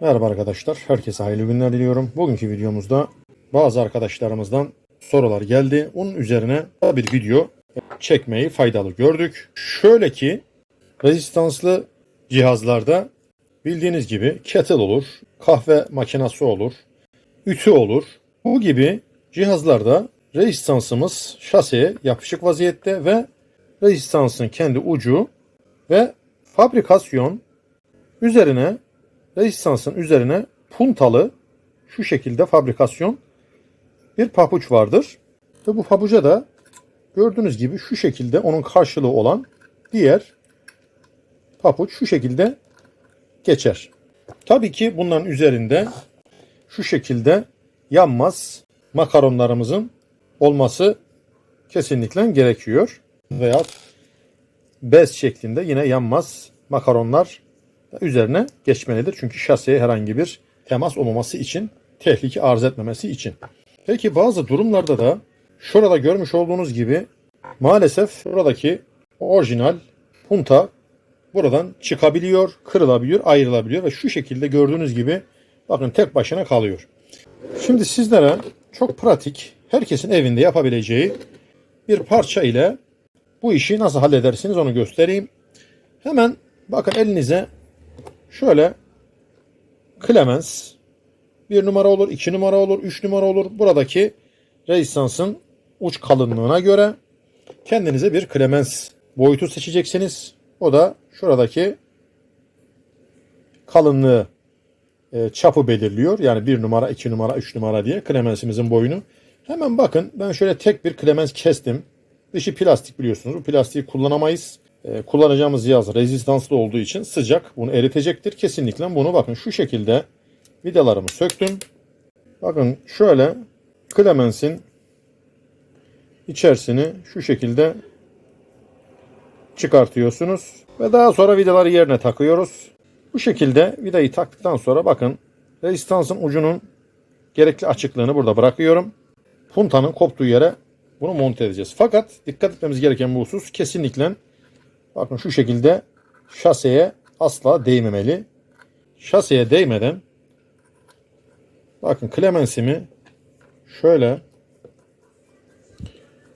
Merhaba arkadaşlar. Herkese hayırlı günler diliyorum. Bugünkü videomuzda bazı arkadaşlarımızdan sorular geldi. Onun üzerine bir video çekmeyi faydalı gördük. Şöyle ki rezistanslı cihazlarda bildiğiniz gibi kettle olur, kahve makinesi olur, ütü olur. Bu gibi cihazlarda rezistansımız şaseye yapışık vaziyette ve rezistansın kendi ucu ve fabrikasyon üzerine rezistansın üzerine puntalı şu şekilde fabrikasyon bir papuç vardır. Ve bu pabuca da gördüğünüz gibi şu şekilde onun karşılığı olan diğer papuç şu şekilde geçer. Tabii ki bunların üzerinde şu şekilde yanmaz makaronlarımızın olması kesinlikle gerekiyor. Veya bez şeklinde yine yanmaz makaronlar üzerine geçmelidir. Çünkü şaseye herhangi bir temas olmaması için, tehlike arz etmemesi için. Peki bazı durumlarda da şurada görmüş olduğunuz gibi maalesef buradaki orijinal punta buradan çıkabiliyor, kırılabiliyor, ayrılabiliyor ve şu şekilde gördüğünüz gibi bakın tek başına kalıyor. Şimdi sizlere çok pratik, herkesin evinde yapabileceği bir parça ile bu işi nasıl halledersiniz onu göstereyim. Hemen bakın elinize şöyle Clemens bir numara olur, iki numara olur, üç numara olur. Buradaki rezistansın uç kalınlığına göre kendinize bir Clemens boyutu seçeceksiniz. O da şuradaki kalınlığı e, çapı belirliyor. Yani bir numara, iki numara, üç numara diye Clemens'imizin boyunu. Hemen bakın ben şöyle tek bir Clemens kestim. Dışı plastik biliyorsunuz. Bu plastiği kullanamayız. Ee, kullanacağımız cihaz rezistanslı olduğu için sıcak bunu eritecektir. Kesinlikle bunu bakın şu şekilde vidalarımı söktüm. Bakın şöyle Clemens'in içerisini şu şekilde çıkartıyorsunuz. Ve daha sonra vidaları yerine takıyoruz. Bu şekilde vidayı taktıktan sonra bakın rezistansın ucunun gerekli açıklığını burada bırakıyorum. Puntanın koptuğu yere bunu monte edeceğiz. Fakat dikkat etmemiz gereken bu husus kesinlikle bakın şu şekilde şaseye asla değmemeli. Şaseye değmeden bakın klemensimi şöyle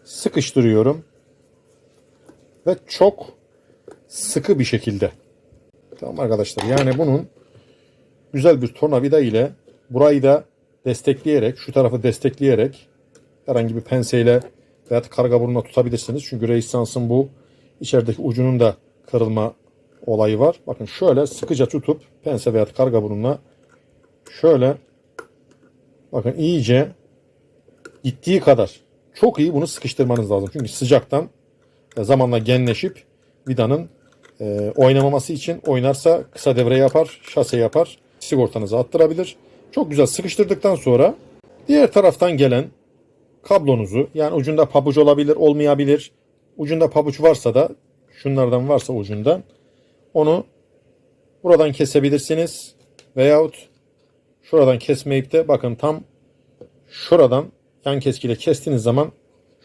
sıkıştırıyorum ve çok sıkı bir şekilde tamam arkadaşlar yani bunun güzel bir tornavida ile burayı da destekleyerek şu tarafı destekleyerek herhangi bir penseyle veya karga burnuna tutabilirsiniz. Çünkü rezistansın bu içerideki ucunun da kırılma olayı var. Bakın şöyle sıkıca tutup pense veya karga burnuna şöyle bakın iyice gittiği kadar çok iyi bunu sıkıştırmanız lazım. Çünkü sıcaktan zamanla genleşip vidanın e, oynamaması için oynarsa kısa devre yapar, şase yapar, sigortanızı attırabilir. Çok güzel sıkıştırdıktan sonra diğer taraftan gelen kablonuzu yani ucunda pabuç olabilir olmayabilir. Ucunda pabuç varsa da şunlardan varsa ucundan onu buradan kesebilirsiniz. Veyahut şuradan kesmeyip de bakın tam şuradan yan keskiyle kestiğiniz zaman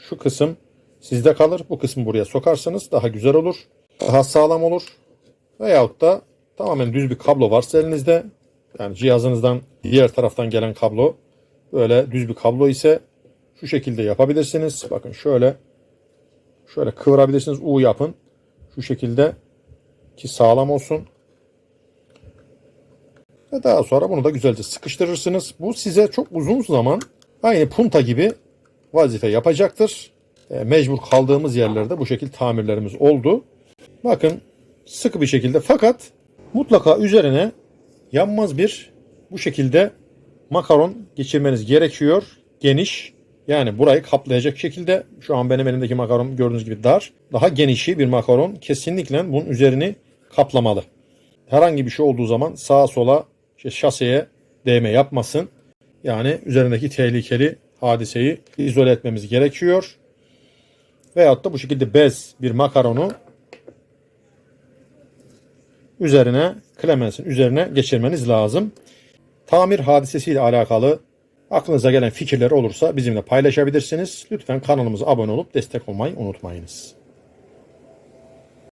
şu kısım sizde kalır. Bu kısmı buraya sokarsanız daha güzel olur. Daha sağlam olur. Veyahut da tamamen düz bir kablo varsa elinizde yani cihazınızdan diğer taraftan gelen kablo böyle düz bir kablo ise şu şekilde yapabilirsiniz. Bakın şöyle şöyle kıvırabilirsiniz. U yapın. Şu şekilde ki sağlam olsun. Ve daha sonra bunu da güzelce sıkıştırırsınız. Bu size çok uzun zaman aynı punta gibi vazife yapacaktır. E, mecbur kaldığımız yerlerde bu şekilde tamirlerimiz oldu. Bakın sıkı bir şekilde fakat mutlaka üzerine yanmaz bir bu şekilde makaron geçirmeniz gerekiyor. Geniş yani burayı kaplayacak şekilde şu an benim elimdeki makaron gördüğünüz gibi dar. Daha genişi bir makaron kesinlikle bunun üzerini kaplamalı. Herhangi bir şey olduğu zaman sağa sola işte şaseye değme yapmasın. Yani üzerindeki tehlikeli hadiseyi izole etmemiz gerekiyor. Veyahut da bu şekilde bez bir makaronu üzerine Clemens'in üzerine geçirmeniz lazım. Tamir hadisesiyle alakalı Aklınıza gelen fikirler olursa bizimle paylaşabilirsiniz. Lütfen kanalımıza abone olup destek olmayı unutmayınız.